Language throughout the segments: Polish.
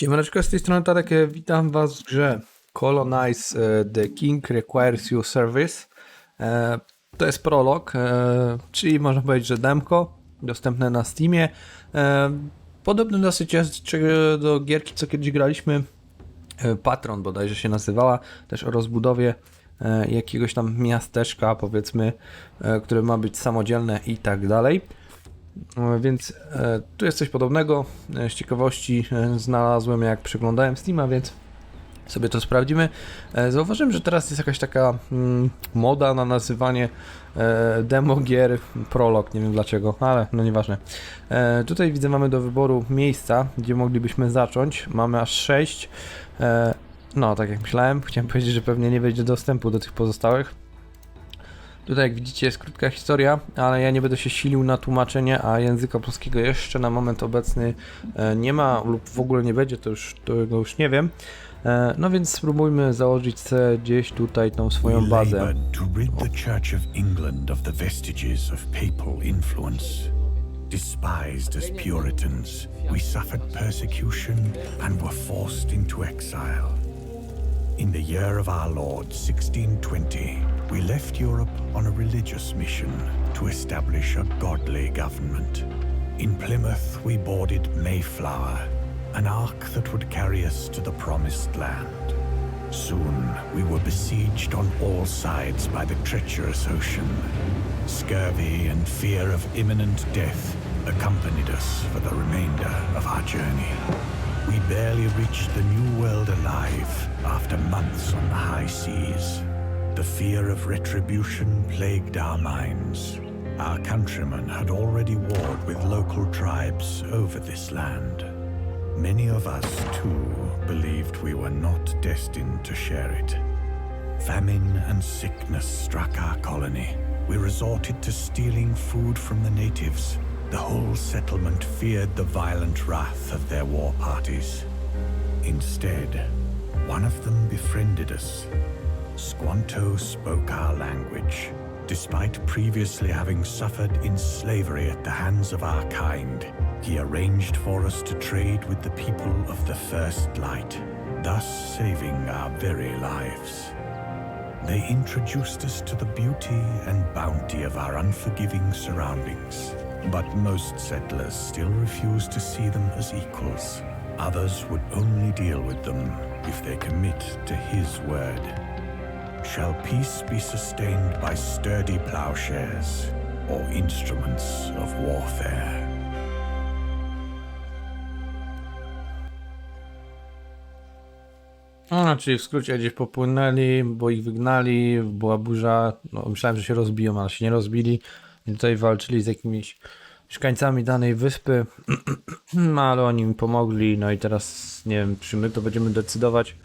Siemaneczko, z tej strony Tarek, witam was w grze Colonize e, The King Requires You Service. E, To jest prolog, e, czyli można powiedzieć, że demko, dostępne na Steamie. Podobny dosyć jest do gierki, co kiedyś graliśmy, Patron bodajże się nazywała, też o rozbudowie jakiegoś tam miasteczka, powiedzmy, które ma być samodzielne i tak dalej. E, Więc e, tu jest coś podobnego. E, z ciekawości e, znalazłem, jak przeglądałem Steama, więc sobie to sprawdzimy. Zauważyłem, że teraz jest jakaś taka mm, moda na nazywanie demo gier prolog. Nie wiem dlaczego, ale no nieważne. Tutaj widzę, mamy do wyboru miejsca, gdzie moglibyśmy zacząć. Mamy aż 6. E, no, tak jak myślałem, chciałem powiedzieć, że pewnie nie będzie dostępu do tych pozostałych. Tutaj jak widzicie jest krótka historia, ale ja nie będę się silił na tłumaczenie, a języka polskiego jeszcze na moment obecny e, nie ma lub w ogóle nie będzie, to już tego już nie wiem. E, No więc spróbujmy założyć sobie gdzieś tutaj tą swoją bazę. Despised as Puritans, we suffered persecution and were forced into exile. In the year of our Lord 1620, we left Europe on a religious mission to establish a godly government. In Plymouth, we boarded Mayflower, an ark that would carry us to the promised land. Soon we were besieged on all sides by the treacherous ocean. Scurvy and fear of imminent death accompanied us for the remainder of our journey. We barely reached the New World alive after months on the high seas. The fear of retribution plagued our minds. Our countrymen had already warred with local tribes over this land. Many of us, too, believed we were not destined to share it. Famine and sickness struck our colony. We resorted to stealing food from the natives. The whole settlement feared the violent wrath of their war parties. Instead, one of them befriended us. Squanto spoke our language. Despite previously having suffered in slavery at the hands of our kind, he arranged for us to trade with the people of the First Light, thus saving our very lives. They introduced us to the beauty and bounty of our unforgiving surroundings. But most settlers still refused to see them as equals. Others would only deal with them if they commit to his word. Shall peace be sustained by sturdy plowshares or instruments of warfare? No, czyli w skrócie gdzieś popłynęli, bo ich wygnali, była burza. No, myślałem, że się rozbiją, ale się nie rozbili. I tutaj walczyli z jakimiś mieszkańcami danej wyspy, no, ale oni mi pomogli. No i teraz nie wiem, czy my to będziemy decydować,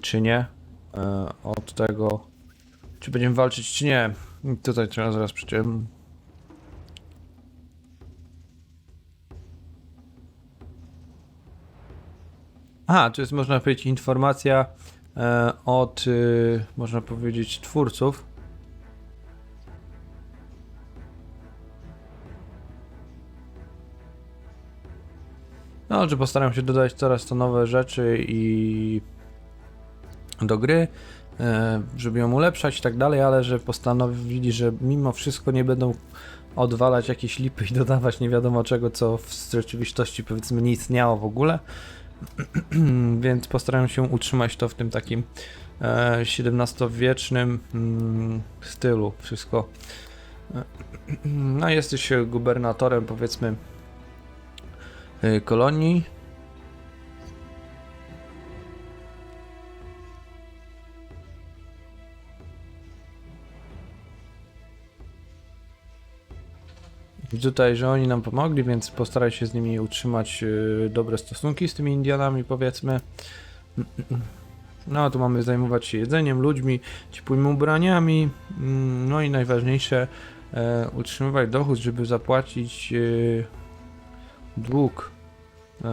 czy nie. E, od tego, czy będziemy walczyć, czy nie. Tutaj trzeba zaraz przecież. Aha, to jest można powiedzieć informacja e, od, y, można powiedzieć, twórców. No, że postaram się dodać coraz to nowe rzeczy i do gry, e, żeby ją ulepszać i tak dalej, ale że postanowili, że mimo wszystko nie będą odwalać jakieś lipy i dodawać nie wiadomo czego, co w rzeczywistości powiedzmy nie istniało w ogóle. Więc postaram się utrzymać to w tym takim e, XVII-wiecznym mm, stylu wszystko. E, No jesteś gubernatorem powiedzmy e, kolonii. Tutaj, że oni nam pomogli, więc postaraj się z nimi utrzymać e, dobre stosunki z tymi Indianami, powiedzmy. No, tu mamy zajmować się jedzeniem, ludźmi, ciepłymi ubraniami. mm, No i najważniejsze, e, utrzymywać dochód, żeby zapłacić e, dług e,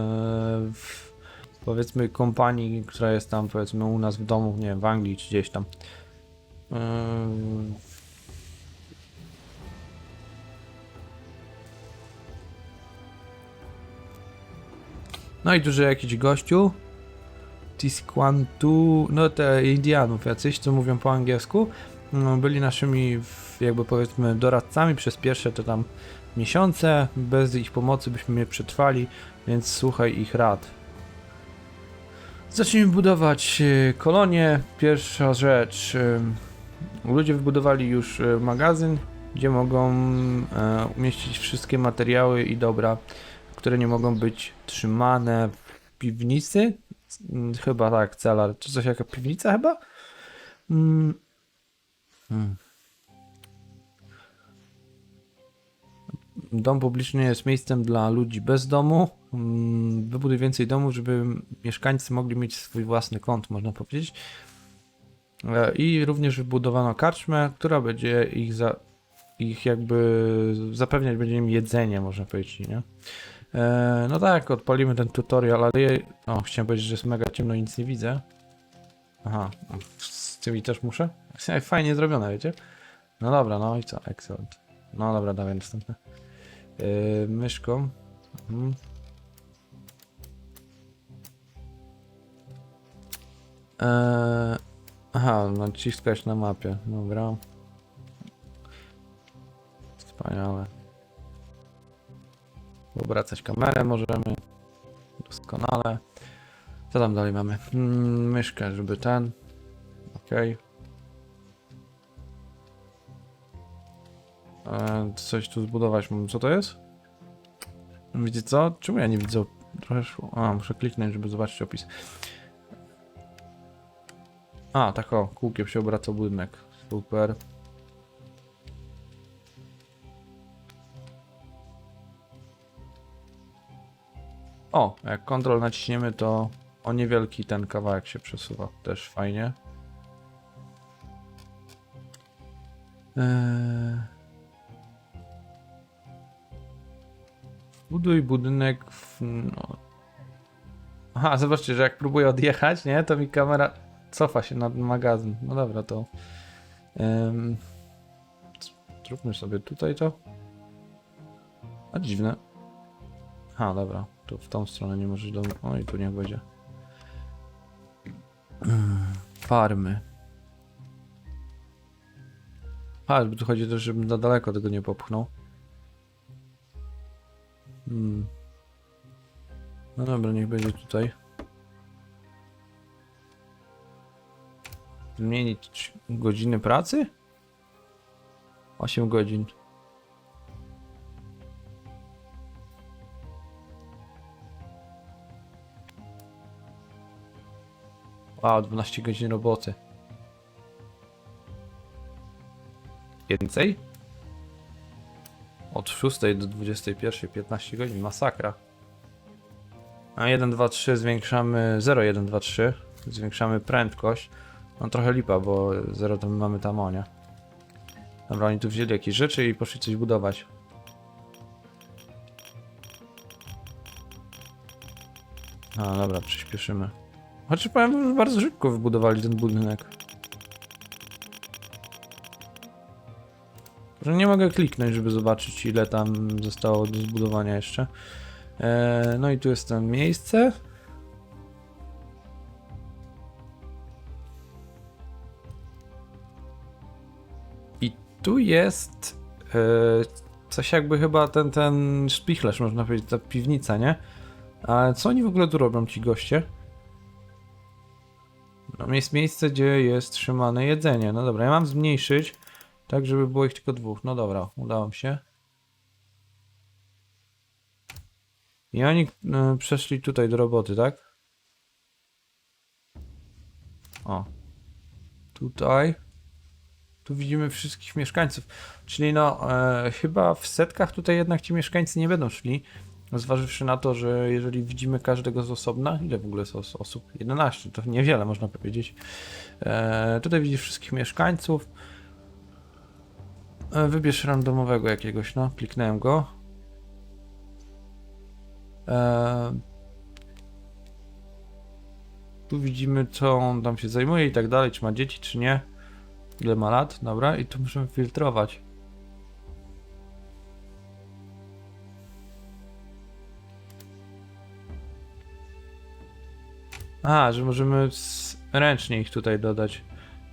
w, powiedzmy kompanii, która jest tam powiedzmy u nas w domu, nie wiem, w Anglii czy gdzieś tam. No i tu że jakiś gościu. Tisquantu, no te Indianów jacyś, co mówią po angielsku, no, byli naszymi jakby powiedzmy doradcami przez pierwsze to tam miesiące. Bez ich pomocy byśmy nie przetrwali, więc słuchaj ich rad. Zacznijmy budować e, kolonię. Pierwsza rzecz. e, Ludzie wybudowali już e, magazyn, gdzie mogą umieścić wszystkie materiały i dobra, które nie mogą być trzymane w piwnicy. Mm, Chyba tak, cela. Czy coś jaka piwnica chyba? Mm. Hmm. Dom publiczny jest miejscem dla ludzi bez domu. Mm, Wybuduj więcej domów, żeby mieszkańcy mogli mieć swój własny kąt, można powiedzieć. E, I również wybudowano karczmę, która będzie ich, za, ich jakby zapewniać będzie im jedzenie, można powiedzieć, nie? E, no tak, odpalimy ten tutorial, ale je... O, chciałem powiedzieć, że jest mega ciemno nic nie widzę. Aha, z tymi też muszę? Fajnie zrobione, wiecie? No dobra, no i co? Excellent. No dobra, dawaj następne. Yy, myszką. Mhm. Eee, aha, naciskać na mapie. Dobra. Wspaniale. Obracać kamerę możemy. Doskonale. Co tam dalej mamy? Mm, myszkę, żeby ten. Okej. E, coś tu zbudować. Co to jest? Widzicie co? Czemu ja nie widzę? Trochę szło. A, muszę kliknąć, żeby zobaczyć opis. A, tak o, kółkiem się obraca budynek. Super. O, jak kontrol naciśniemy, to o niewielki ten kawałek się przesuwa. Też fajnie. Eee... Buduj budynek w... No. Aha, zobaczcie, że jak próbuję odjechać, nie, to mi kamera cofa się na magazyn. No dobra, to... Ym... Zróbmy sobie tutaj to. A dziwne. A, dobra, w tą stronę nie możesz do... O i tu niech będzie. Mm, Farmy. A, tu chodzi też, żebym za daleko tego nie popchnął. Hmm. No dobra, niech będzie tutaj. Zmienić godziny pracy? 8 godzin. Wow, 12 godzin roboty. Więcej? Od 6 do 21, 15 godzin, masakra. A 1, 2, 3 zwiększamy, 0, 1, 2, 3 zwiększamy prędkość. No trochę lipa, bo 0 to my mamy tam o, nie? Dobra, oni tu wzięli jakieś rzeczy i poszli coś budować. A, dobra, przyspieszymy. Chociaż powiem, że bardzo szybko wybudowali ten budynek. Że nie mogę kliknąć, żeby zobaczyć ile tam zostało do zbudowania jeszcze. Eee, no i tu jest to miejsce. I tu jest e, coś jakby chyba ten, ten szpichlerz, można powiedzieć, ta piwnica, nie? Ale co oni w ogóle tu robią, ci goście? No jest miejsce, gdzie jest trzymane jedzenie. No dobra, ja mam zmniejszyć, tak żeby było ich tylko dwóch. No dobra, udało się. I oni e, przeszli tutaj do roboty, tak? O. Tutaj. Tu widzimy wszystkich mieszkańców. Czyli no, e, chyba w setkach tutaj jednak ci mieszkańcy nie będą szli. Zważywszy na to, że jeżeli widzimy każdego z osobna, ile w ogóle jest os osób? 11, to niewiele można powiedzieć. E, tutaj widzisz wszystkich mieszkańców. E, wybierz randomowego jakiegoś, no, kliknąłem go. E, tu widzimy, co on tam się zajmuje i tak dalej, czy ma dzieci, czy nie. Ile ma lat, dobra, i tu musimy filtrować. A, że możemy ręcznie ich tutaj dodać.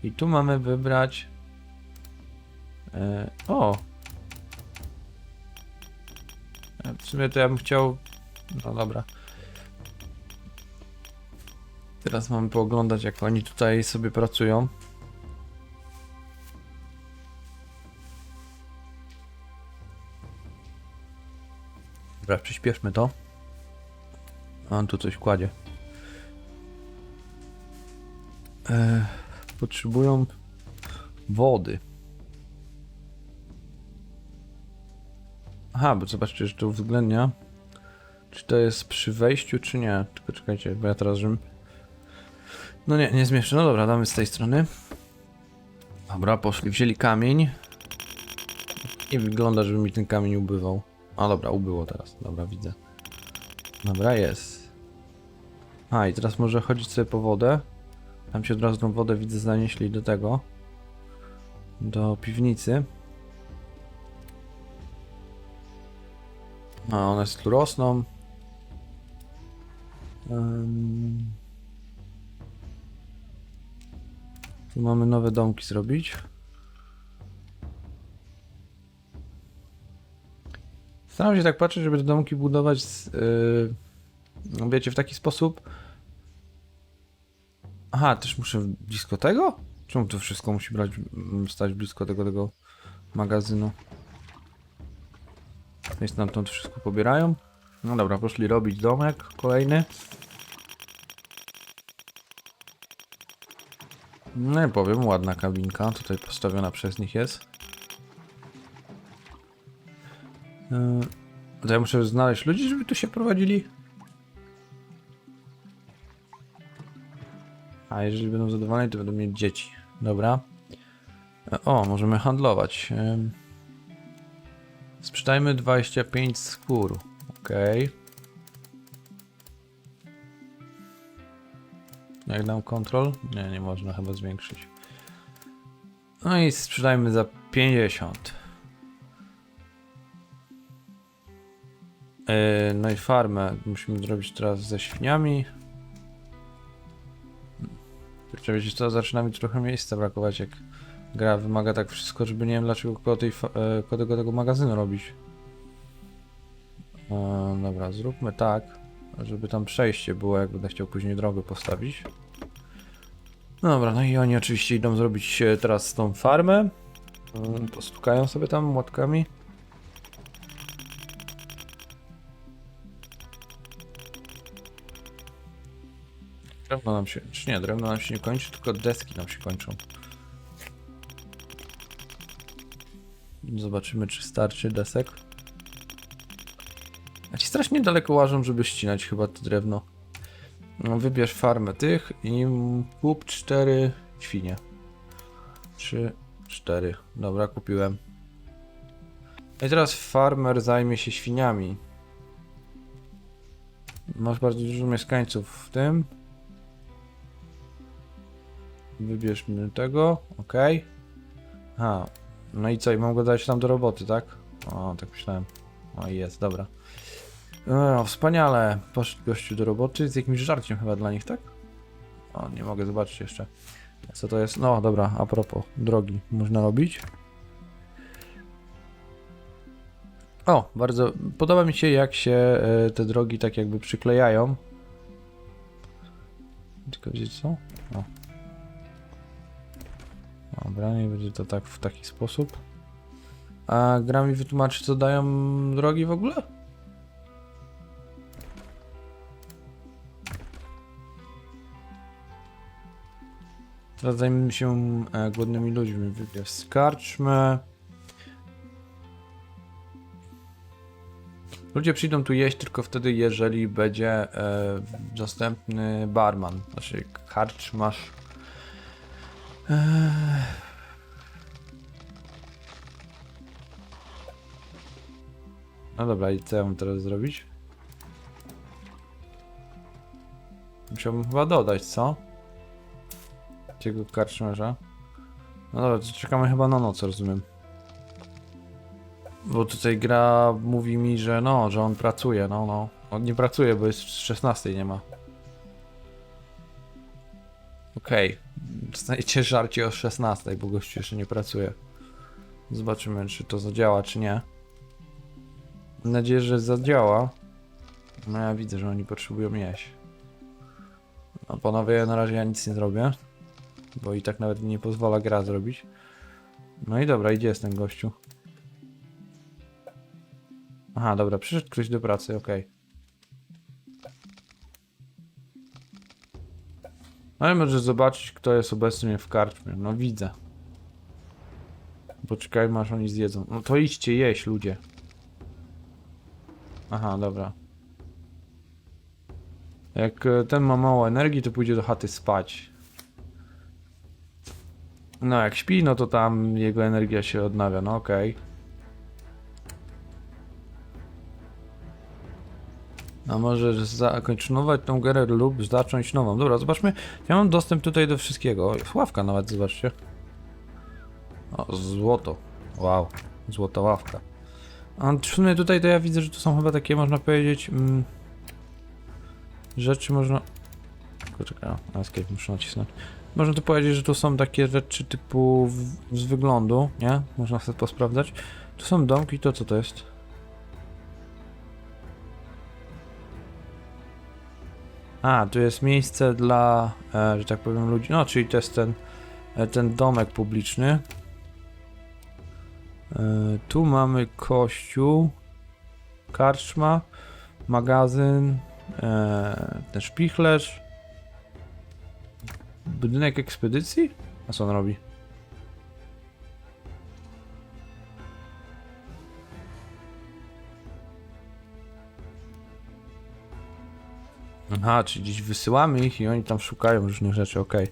I tu mamy wybrać. E, o! E, W sumie to ja bym chciał. No dobra. Teraz mamy pooglądać, jak oni tutaj sobie pracują. Dobra, przyspieszmy to. A on tu coś kładzie. E, potrzebują wody. Aha, bo zobaczcie, że to uwzględnia. Czy to jest przy wejściu, czy nie? Tylko czekajcie, bo ja teraz żebym... No nie, nie zmieszczę. No dobra, damy z tej strony. Dobra, poszli, wzięli kamień. Nie wygląda, żeby mi ten kamień ubywał. A dobra, ubyło teraz. Dobra, widzę. Dobra, jest. A, i teraz może chodzić sobie po wodę. Tam się od razu tą wodę widzę zanieśli do tego. Do piwnicy. A one tu rosną. Ym. Tu mamy nowe domki zrobić. Staram się tak patrzeć, żeby te domki budować z, yy, wiecie, w taki sposób. Aha, też muszę blisko tego? Czemu to wszystko musi brać, mm, stać blisko tego, tego magazynu? Nam to wszystko pobierają. No dobra, poszli robić domek kolejny. No nie powiem, ładna kabinka tutaj postawiona przez nich jest. Yy, to ja muszę znaleźć ludzi, żeby tu się prowadzili. A jeżeli będą zadowoleni, to będą mieć dzieci. Dobra. E, O, możemy handlować. Sprzedajmy 25 skór. Okej. Jak dam kontrol? Nie, nie można chyba zwiększyć. No i sprzedajmy za 50. Yy, no i farmę musimy zrobić teraz ze świniami. Kurczę, wiecie co, zaczyna mi trochę miejsca brakować, jak gra wymaga tak wszystko, żeby nie wiem dlaczego koło, tej, e, tego, tego magazynu robić. E, dobra, zróbmy tak, żeby tam przejście było, jak będę chciał później drogę postawić. No dobra, no i oni oczywiście idą zrobić e, teraz tą farmę. E, Postukają sobie tam młotkami. Drewno nam się, czy nie, drewno nam się nie kończy, tylko deski nam się kończą. Zobaczymy, czy starczy desek. A ci strasznie daleko łażą, żeby ścinać chyba to drewno. No, wybierz farmę tych i kup cztery świnie. Trzy, cztery. Dobra, kupiłem. I teraz farmer zajmie się świniami. Masz bardzo dużo mieszkańców w tym. Wybierzmy tego, ok. A, no i co, i mam go dać tam do roboty, tak? O, tak myślałem. O, jest, dobra. No, wspaniale. Poszedł gościu do roboty z jakimś żarciem chyba dla nich, tak? O, nie mogę zobaczyć jeszcze. Co to jest? No, dobra, a propos, drogi można robić. O, bardzo podoba mi się jak się e, te drogi tak jakby przyklejają. Tylko wiecie co? O. Dobra, nie będzie to tak w taki sposób. A gra mi wytłumaczy co dają drogi w ogóle? Teraz zajmiemy się e, głodnymi ludźmi. Wybierz skarczmy. Ludzie przyjdą tu jeść tylko wtedy, jeżeli będzie e, dostępny barman. Znaczy karczmasz. No dobra, i co ja mam teraz zrobić? Musiałbym chyba dodać, co? Tego karczmarza. No dobra, to czekamy chyba na noc, rozumiem. Bo tutaj gra mówi mi, że no, że on pracuje, no, no. On nie pracuje, bo jest 16 nie ma. Okej. Dostajecie żarcie o 16, bo gościu jeszcze nie pracuje. Zobaczymy, czy to zadziała, czy nie. Mam nadzieję, że zadziała. No ja widzę, że oni potrzebują jeść. No panowie, na razie ja nic nie zrobię. Bo i tak nawet nie pozwala gra zrobić. No i dobra, idzie jest ten gościu. Aha, dobra, przyszedł ktoś do pracy, okej. Ale możesz zobaczyć, kto jest obecny w karczmie. No widzę. Poczekajmy, aż oni zjedzą. No to idźcie jeść, ludzie. Aha, dobra. Jak e, ten ma mało energii, to pójdzie do chaty spać. No, jak śpi, no to tam jego energia się odnawia, no okej. A możesz zakontynuować tą grę lub zacząć nową. Dobra, zobaczmy. Ja mam dostęp tutaj do wszystkiego. Ławka nawet, zobaczcie. O, złoto. Wow, złota ławka. A w tutaj to ja widzę, że to są chyba takie, można powiedzieć, mm, rzeczy można... Poczekaj, escape muszę nacisnąć. Można tu powiedzieć, że to są takie rzeczy typu w, z wyglądu, nie? Można sobie posprawdzać. Tu są domki, to co to jest? A, tu jest miejsce dla, e, że tak powiem, ludzi. No, czyli to jest ten, e, ten domek publiczny. E, tu mamy kościół, karczma, magazyn, e, ten szpichlerz, budynek ekspedycji? A co on robi? Aha, czyli gdzieś wysyłamy ich i oni tam szukają różnych rzeczy, okej.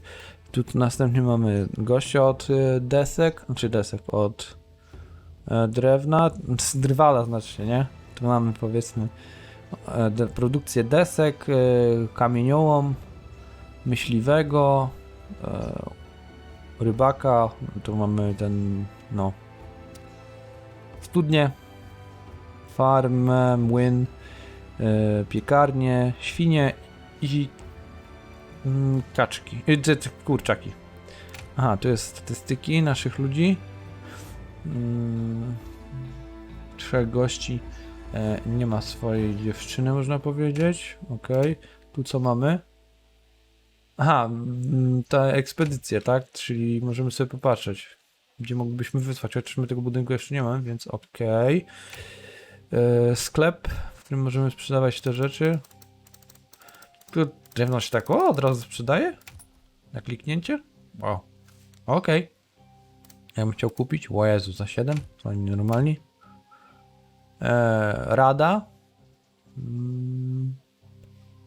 Tu następnie mamy gościa od y, desek, znaczy desek, od e, drewna, z drwala znacznie, nie? Tu mamy powiedzmy e, produkcję desek, e, kamieniołom, myśliwego, e, rybaka, tu mamy ten, no, studnie, farmę, młyn, e, piekarnię, świnie i mm, kaczki, te kurczaki. Aha, tu jest statystyki naszych ludzi. Mm, trzech gości. E, nie ma swojej dziewczyny, można powiedzieć. Okej. Tu co mamy? Aha, mm, ta ekspedycja, tak? Czyli możemy sobie popatrzeć, gdzie moglibyśmy wysłać. Chociaż my tego budynku jeszcze nie mamy, więc okej. E, Sklep, w którym możemy sprzedawać te rzeczy. Tu drewno się tak o, od razu sprzedaje? Na kliknięcie? O. Okej. Ja bym chciał kupić. O Jezu, za 7? To oni normalni. E, rada. Mm.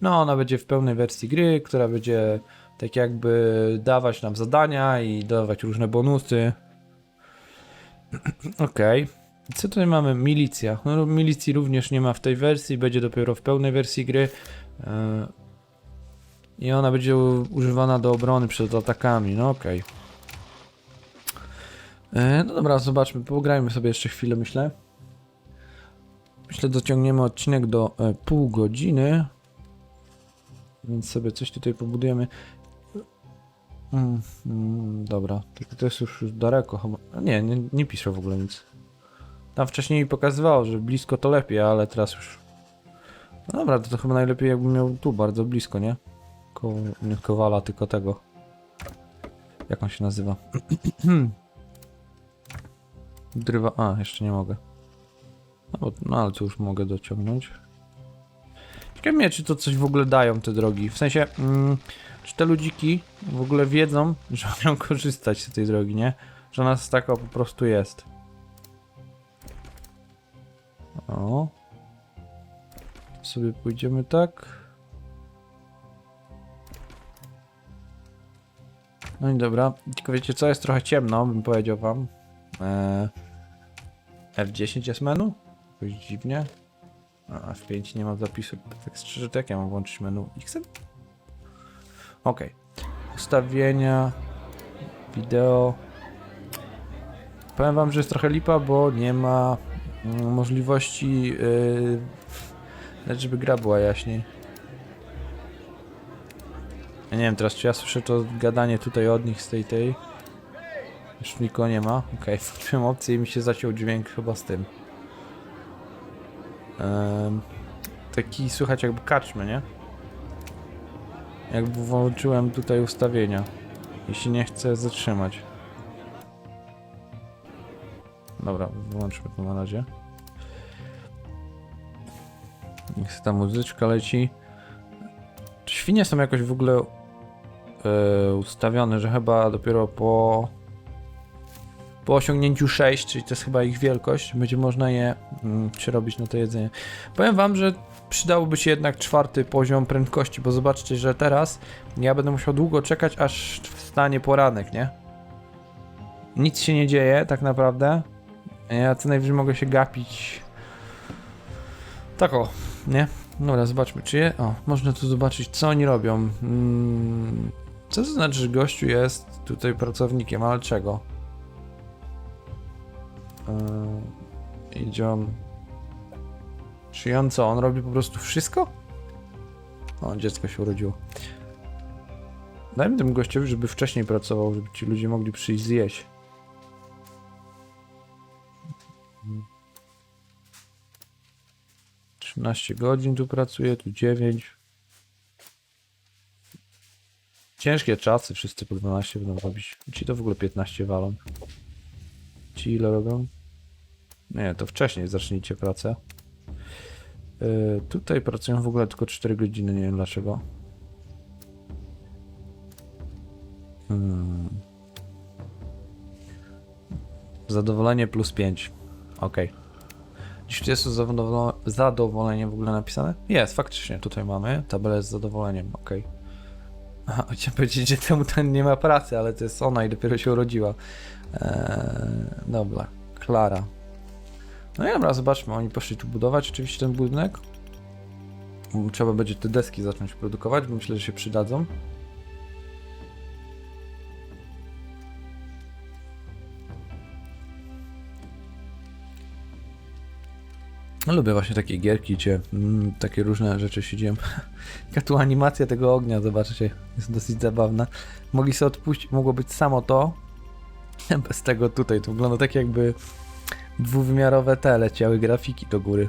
No, ona będzie w pełnej wersji gry, która będzie tak jakby dawać nam zadania i dawać różne bonusy. Okej. Co tutaj mamy? Milicja. No, milicji również nie ma w tej wersji, będzie dopiero w pełnej wersji gry. E, I ona będzie używana do obrony przed atakami. No okej. E, No dobra, zobaczmy. Pograjmy sobie jeszcze chwilę, myślę. Myślę, dociągniemy odcinek do e, pół godziny. Więc sobie coś tutaj pobudujemy. Mm, mm, dobra, tylko to jest już daleko Nie, nie, nie piszę w ogóle nic. Tam wcześniej pokazywało, że blisko to lepiej, ale teraz już. No dobra, to, to chyba najlepiej jakbym miał tu bardzo blisko, nie? Ko nie Kowala, tylko tego. Jak on się nazywa? Drywa. A, jeszcze nie mogę. No, bo, no ale tu już mogę dociągnąć. Ciekawe mnie, czy to coś w ogóle dają te drogi. W sensie, mm, czy te ludziki w ogóle wiedzą, że mają korzystać z tej drogi, nie? Że ona taka po prostu jest. O. Sobie pójdziemy tak. No i dobra. Tylko wiecie co, jest trochę ciemno, bym powiedział wam. Eee, F10 jest menu? Jakoś dziwnie. A F5 nie ma zapisu. Tak szczerze, to jak ja mam włączyć menu X? Ok. Ustawienia. Wideo. Powiem wam, że jest trochę lipa, bo nie ma możliwości, yy, żeby gra była jaśniej. Ja nie wiem teraz, czy ja słyszę to gadanie tutaj od nich z tej tej. Już nikogo nie ma. Okej, włączyłem opcję i mi się zaciął dźwięk chyba z tym. Taki słychać jakby kaczmy, nie? Jakby włączyłem tutaj ustawienia. Jeśli nie chcę zatrzymać. Dobra, wyłączmy to na razie. Niech ta muzyczka leci. Świnie są jakoś w ogóle e, ustawione, że chyba dopiero po po osiągnięciu 6, czyli to jest chyba ich wielkość, będzie można je mm, przerobić na to jedzenie. Powiem wam, że przydałoby się jednak czwarty poziom prędkości, bo zobaczcie, że teraz ja będę musiał długo czekać, aż wstanie poranek, nie? Nic się nie dzieje tak naprawdę. Ja co najwyżej mogę się gapić. Tak o, nie? Dobra, zobaczmy, czy je... O, można tu zobaczyć, co oni robią. Mm, co to znaczy, że gościu jest tutaj pracownikiem, ale czego? Yy, idzie on... Czy on co? On robi po prostu wszystko? O, dziecko się urodziło. Dajmy temu gościowi, żeby wcześniej pracował, żeby ci ludzie mogli przyjść zjeść. 13 godzin tu pracuję, tu 9. Ciężkie czasy, wszyscy po 12 będą robić. Ci to w ogóle 15 walą. Ci ile robią? Nie, to wcześniej zacznijcie pracę. Yy, tutaj pracują w ogóle tylko 4 godziny, nie wiem dlaczego. Hmm. Zadowolenie plus 5. Okej. Jest tu zadowolo- zadowolenie w ogóle napisane? Jest, faktycznie, tutaj mamy tabelę z zadowoleniem, okej. Aha, chciałem powiedzieć, że temu ten nie ma pracy, ale to jest ona i dopiero się urodziła. Eee, dobra, Klara. No i dobra, zobaczmy, oni poszli tu budować oczywiście ten budynek. Trzeba będzie te deski zacząć produkować, bo myślę, że się przydadzą. No, lubię właśnie takie gierki, gdzie mm, takie różne rzeczy się dzieją. Tu animacja tego ognia, zobaczcie, jest dosyć zabawna. Mogli sobie odpuścić, mogło być samo to, bez tego tutaj. To wygląda tak jakby dwuwymiarowe te leciały grafiki do góry.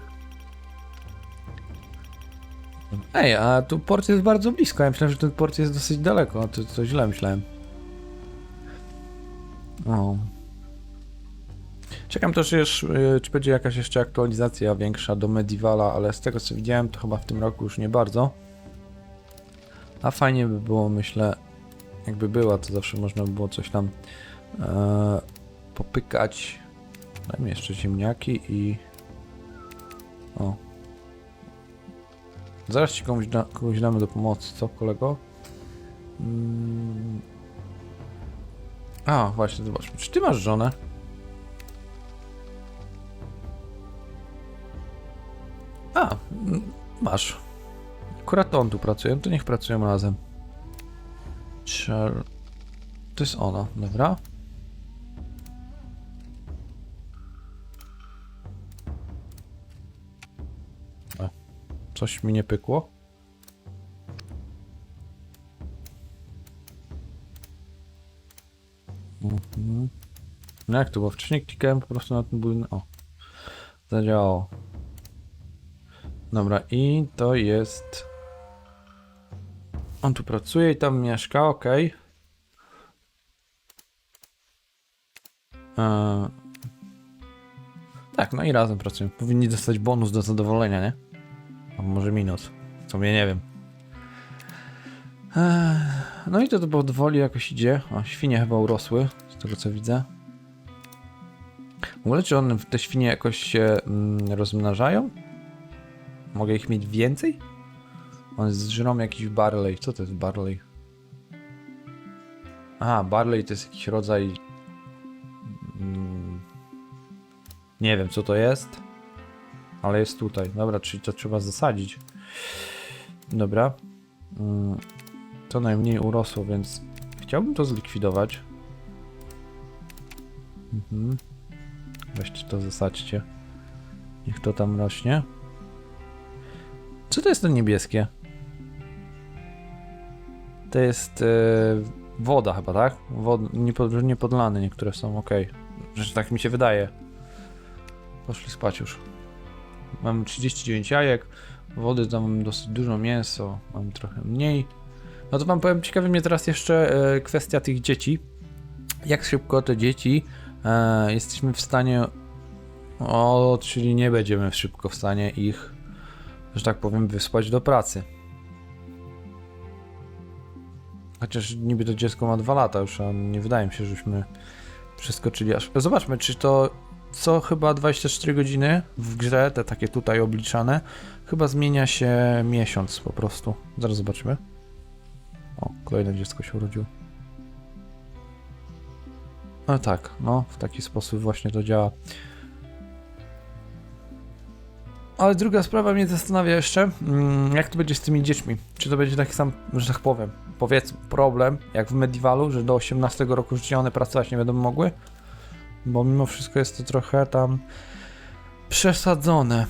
Ej, a tu port jest bardzo blisko. Ja myślałem, że ten port jest dosyć daleko. To, to źle myślałem. O. Czekam też, y, czy będzie jakaś jeszcze aktualizacja większa do Medievala, ale z tego co widziałem, to chyba w tym roku już nie bardzo. A fajnie by było, myślę, jakby była, to zawsze można by było coś tam e, popykać. Dajmy jeszcze ziemniaki i... O. Zaraz ci komuś, da, kogoś damy do pomocy, co kolego? Mm. A, właśnie, zobaczmy. Czy ty masz żonę? A, masz. Akurat on tu pracuje, to niech pracują razem. Char... To jest ona, dobra? Coś mi nie pykło? Mhm. No jak to, bo wcześniej klikałem po prostu na ten budynek. O, zadziałało. Dobra, i to jest. On tu pracuje i tam mieszka, ok. Tak, no i razem pracują. Powinni dostać bonus do zadowolenia, nie? A może minus. Co mnie nie wiem. Eee, No i to powoli jakoś idzie. O, świnie chyba urosły, z tego co widzę. W ogóle czy one, te świnie jakoś się mm, rozmnażają? Mogę ich mieć więcej? One zżrą jakiś barley. Co to jest barley? Aha, barley to jest jakiś rodzaj... Mm, nie wiem co to jest. Ale jest tutaj. Dobra, czyli to trzeba zasadzić. Dobra. Mm, to najmniej urosło, więc chciałbym to zlikwidować. Mhm. Weźcie to, zasadźcie. Niech to tam rośnie. Co to jest to niebieskie? To jest e, woda chyba, tak? Wod, niepod, niepodlane niektóre są, okej. Że tak mi się wydaje. Poszli spać już. Mam 39 jajek, wody tam mam dosyć dużo, mięso mam trochę mniej. No to wam powiem, ciekawi mnie teraz jeszcze e, kwestia tych dzieci. Jak szybko te dzieci e, jesteśmy w stanie... O, czyli nie będziemy szybko w stanie ich, że tak powiem, wysłać do pracy. Chociaż niby to dziecko ma dwa lata już, a nie wydaje mi się, żeśmy przeskoczyli aż... Zobaczmy, czy to co chyba 24 godziny w grze, te takie tutaj obliczane, chyba zmienia się miesiąc po prostu. Zaraz zobaczymy. O, kolejne dziecko się urodziło. No tak, no, w taki sposób właśnie to działa. Ale druga sprawa mnie zastanawia jeszcze, mm, jak to będzie z tymi dziećmi. Czy to będzie taki sam, że tak powiem, powiedzmy, problem, jak w Medievalu, że do 18 roku życia one pracować nie będą mogły? Bo mimo wszystko jest to trochę tam przesadzone.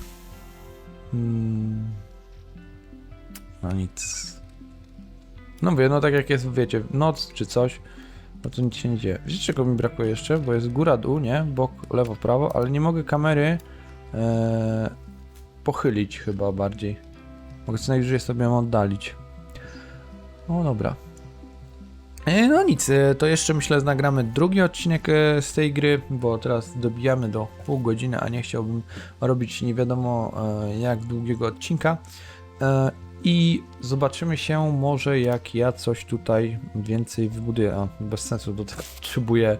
Hmm. No nic. No wie, no tak jak jest, wiecie, noc czy coś, no to nic się nie dzieje. Wiecie czego mi brakuje jeszcze? Bo jest góra, dół, nie? Bok, lewo, prawo, ale nie mogę kamery e, pochylić chyba bardziej. Mogę co najwyżej sobie ją oddalić. O dobra. E, No nic, e, to jeszcze myślę nagramy drugi odcinek e, z tej gry, bo teraz dobijamy do pół godziny, a nie chciałbym robić nie wiadomo jak długiego odcinka. I zobaczymy się może jak ja coś tutaj więcej wybuduję. A, bez sensu, do tego potrzebuję,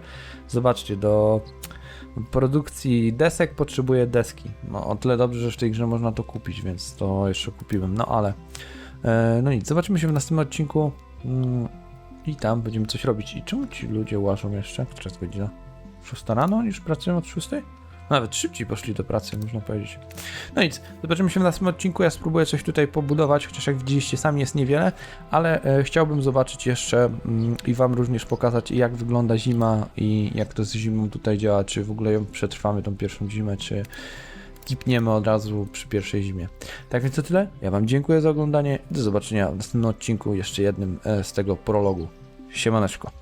zobaczcie, do produkcji desek potrzebuję deski. No o tyle dobrze, że w tej grze można to kupić, więc to jeszcze kupiłem. No ale, e, no nic, zobaczymy się w następnym odcinku. Mm, i tam będziemy coś robić. I czemu ci ludzie łażą jeszcze? Która jest godzina? 6 rano niż pracują od 6? Nawet szybciej poszli do pracy, można powiedzieć. No nic, zobaczymy się w następnym odcinku. Ja spróbuję coś tutaj pobudować, chociaż jak widzieliście sami jest niewiele, ale e, chciałbym zobaczyć jeszcze mm, i wam również pokazać jak wygląda zima i jak to z zimą tutaj działa, czy w ogóle ją przetrwamy tą pierwszą zimę, czy kipniemy od razu przy pierwszej zimie. Tak więc to tyle. Ja wam dziękuję za oglądanie. Do zobaczenia w następnym odcinku, jeszcze jednym e, z tego prologu. Siemaneczko.